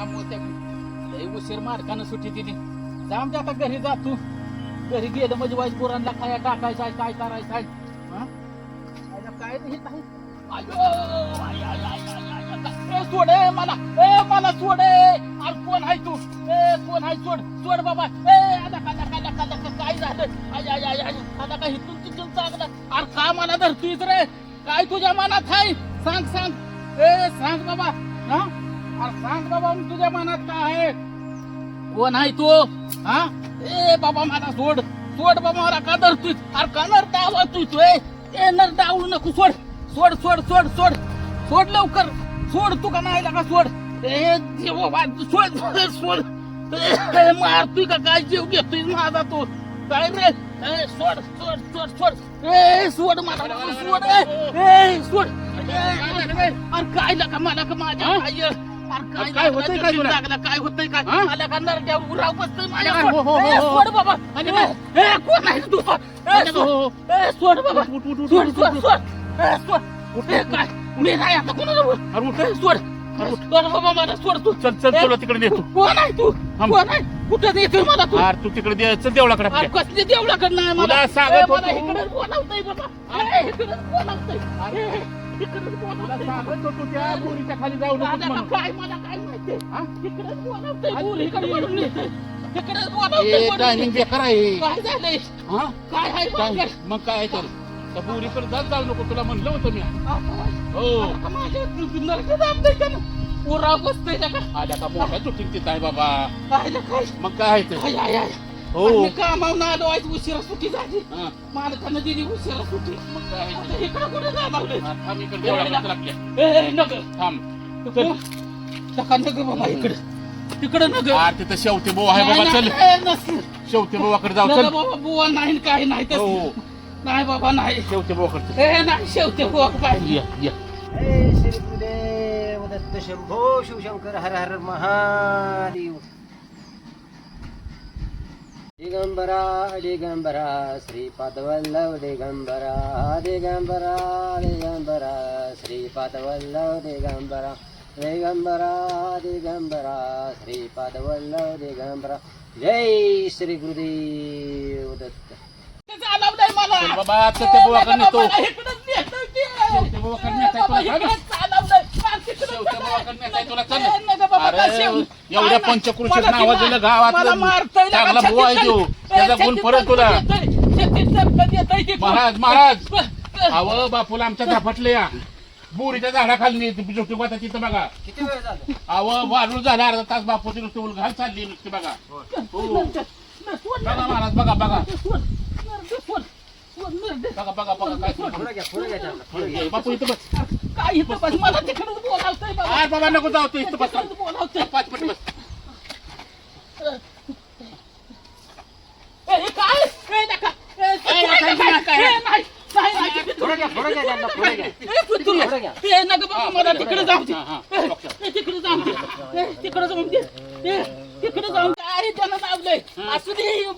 काम होत्या लई उशीर मार्कानं सुट्टी दिली. जाम दे आता घरी जा तू. घरी गेलं म्हणजे वाईट पोरांना काय टाकायचं आहे काय करायचं आहे? हा? काय नाही हे मला. ए मला सोडे अरे कोण आहे तू? ए कोण आहे? सोड सोड बाबा. ए आला का नका नका काय झालं? आय आय आय आय. आला का हिथून तिथून चांगलं. अरे का मला धरतोयस रे. काय तुझ्या मनात आहे? सांग सांग. ए सांग बाबा. हा? अरे सांग बाबा तुझ्या मनात काय आहे? कोण आहे तू? हा? ए बाबा मला सोड. सोड बाबा मला का धरतोय अरे का नर डावा तू तू ए नर डावू नको सोड. सोड सोड सोड सोड. सोड लवकर. सोड तू का नाही का सोड. ए देवा सोड सोड मारतोय का काय? जीव घेतोय माझा तू. काय रे? सोड सोड सोड सोड. ए सोड मला सोड. ए, सोड. अरे काय लका मला का माझ्या अरे काय काय होतंय काय तुला? लागलं? काय होतंय काय? हा? मला का उराव बसतोय हो, हो, हो, ए, हो. सोड बाबा. अरे, ए, ए, कोण आहे तू? ए, सोड ए, सोड बाबा. उठ, उठ, उठ, सोड उठ, सोड उठ. सोड. ए, सोड. ए, काय? मी नाही आता कोणाला बोल अरे उठ. ए, सोड. सोड बाबा मला सोड तू. चल चल ए, तुला तिकडे नेतो कोण आहे तू? थांब. कोण आहे? कुठं मला तू? अरे तू तिकडे दे चल देवळाकडे. अरे आपल्या. कसली नाही मला तुला सांगत ए, मला होतो. इकडे बोलावतंय बाबा? ए, इकडे बोलावतंय ए, इकडे तुला बोलावतंय सांगत होतो त्या बोरीच्या खाली जाऊ म्हणून. काय मला काय माहिती हा? बोलावतंय इकडे. बोलून बोलावतंय टायमिंग. बेकार आहे काय झालंय हा? काय आहे काय? मग काय तर त्या बोरीकडे जात जाऊ नको तुला म्हणलं होतं मी हो आता माझ्या नरकं दाबतंय का ना? बसतंय का? आल्या का मोठ्या चुकीत तिथं आहे बाबा काय काय? मग काय तर आय, आय. हो. कामावून आलो आज उशिरा सुट्टी झाली. हा, मालकानं दिली उशिरा सुट्टी. मग काय आता इकडं कुठे जायला लागलंय? हा, थांब इकडे देवळाकडे चल आपल्या ए, ए, नगर. थांब. चल. नका नगर बाबा इकडे. तिकडे नगर. तिथं शेवते भाऊ आहे बाबा चल. नाही, नाही, नसलं. जाऊ चल. बाबा बुवा नाही काय नाही हो. तसं. नाही बाबा नाही. शेवते भावाकडे चल. ए नाही शेवटे बुवा पाहिजे या या. श्री गुरुदेव दत्त शंभो शिवशंकर हर हर महादेव. दिगंबरा दिगंबरा श्रीपादवल्लभ दिगंबरा दिगंबरा दिगंबरा श्रीपादवल्लभ दिगंबरा दिगंबरा दिगंबरा श्रीपादवल्लभ दिगंबरा। जय श्री गुरुदेव दत्त। बाबा मला इकडंच नेतोय ते. शेवटे बुवाकडे एवढ्या काय पंचक्रोशीत मला नावाजलेलं तिला- गावातलं मला मारतंय ना, चांगला बुवा आहे तो. त्याचा गुण परत तुला. महाराज, महाराज. अव बापूला आमच्या झापटले या बोरीच्या झाडाखाली जोटी गोता तिथं बघा किती वेळ झाला अव वाढून झाला अर्धा तास बापूची नुसती उलघाल चालली नुसती बघा हो. बघा महाराज बघा बघा. बघा बघा बघा काय. बापू इथं बस काय इथं बस मला तिकडंच बोलावतंय बाबा. अरे बाबा नको जाऊ तू इथं बस तिकडंच बोलावतंय. पाच मिनिट बस ए, हे काय? ए, नका. ए, ए, नका, नका, नका. ए, नाही, नाही, नाही. पुढे घ्या पुढे घ्या त्यांना पुढे घ्या ए, पुतळू. पुढे घ्या. ए, नका बाबा, मला तिकडे जाऊ दे. हा, हा. ए, ए, तिकडे जाऊ दे. ए, तिकडे जाऊ दे. ए, तिकडे जाऊन काय त्यानं लावलंय असू दे हे अरे,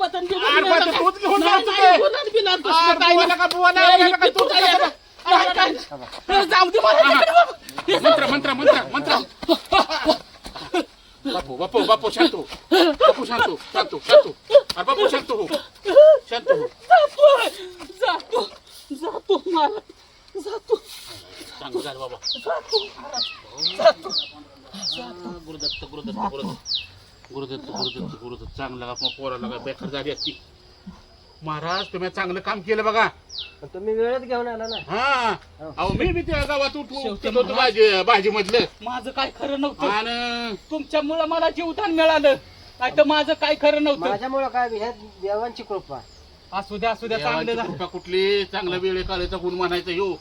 तूच घेऊन नाही, जाऊ नाही, अरे, काही. नका, बुवा ए, नका, तू काय. जाऊ दे मला मंत्र मंत्र मंत्र मंत्र बापू बापू बापू शांत हो बापू शांत हो शांत हो शांत हो अरे बापू शांत हो शांत हो जातो जातो जातो मला जातो चांगलं झालं बाबा जातो जातो गुरुदत्त गुरुदत्त गुरुदत्त गुरुदत्त गुरुदत्त गुरुदत्त चांगलं का पोराला काय बेकार झाली असती महाराज तुम्ही चांगलं काम केलं बघा. पण तुम्ही वेळेत घेऊन आला ना. हा. अहो मी बी त्या गावात शेवटी होतो भाजी भाजी मधलं माझं काय खरं नव्हतं. आणि तुमच्यामुळं मला जीवदान मिळालं. नाही तर माझं काय खरं नव्हतं. माझ्यामुळं काय ह्या देवांची कृपा. असू द्या असू द्या चांगलं देवाची झालं. कृपा कुठली? चांगलं वेळे काळाचा गुण म्हणायचं यो.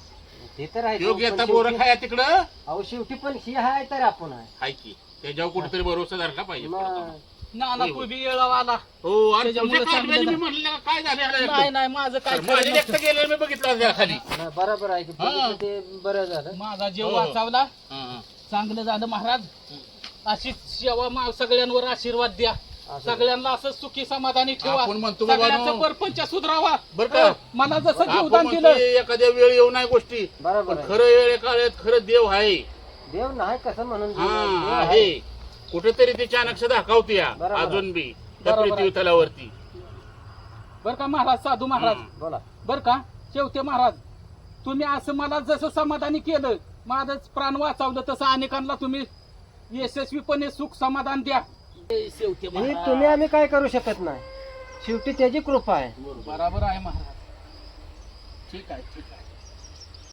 ते तर आहे योग येता पण बोर शेवटी- खाया तिकडं? अहो शेवटी पण ही आहे तर आपण आहे. हाय की. त्याच्यावर कुठेतरी भरोसा धरला पाहिजे. मग नाना येळावा आला हो आणि त्याच्यामुळे तुझ्या चांगलं कागदाने मी झालं. म्हणलं काय झालं याला नाही एकदम? नाही माझं काय तर खरं माझ्या नव्हतं. एकटं गेलं मी बघितलं त्या खाली नाही, बरोबर आहे की. बघितलं ते बरं झालं माझा जीव हो. वाचवला हा, हा. चांगलं झालं महाराज अशीच सेवा मा- सगळ्यांवर आशीर्वाद द्या असं. सगळ्यांना असं सुखी समाधानी ठेवा आपण म्हणतो बाबा, सगळ्यांचा नो. परपंच सुधरावा बरं का? हो, मला जसं आपण जीवदान म्हणतोय दिलं एखाद्या वेळ येऊ नाही गोष्टी बरोबर पण आहे खरं वेळ काळात खरं देव आहे देव नाही कसं म्हणून हा आहे कुठेतरी ती चाणक्य दाखवते या बरोबर. अजून बी त्या बरोबर. पृथ्वी तलावरती बर का महाराज साधू महाराज. बोला. बर का? शेवटे महाराज तुम्ही असं मला जसं समाधानी केलं माझं प्राण वाचवलं तसं अनेकांना तुम्ही यशस्वीपणे सुख समाधान द्या. शेवटे ही तुम्ही आम्ही काय करू शकत नाही? शेवटी त्याची कृपा आहे. बरोबर आहे महाराज. ठीक आहे ठीक आहे.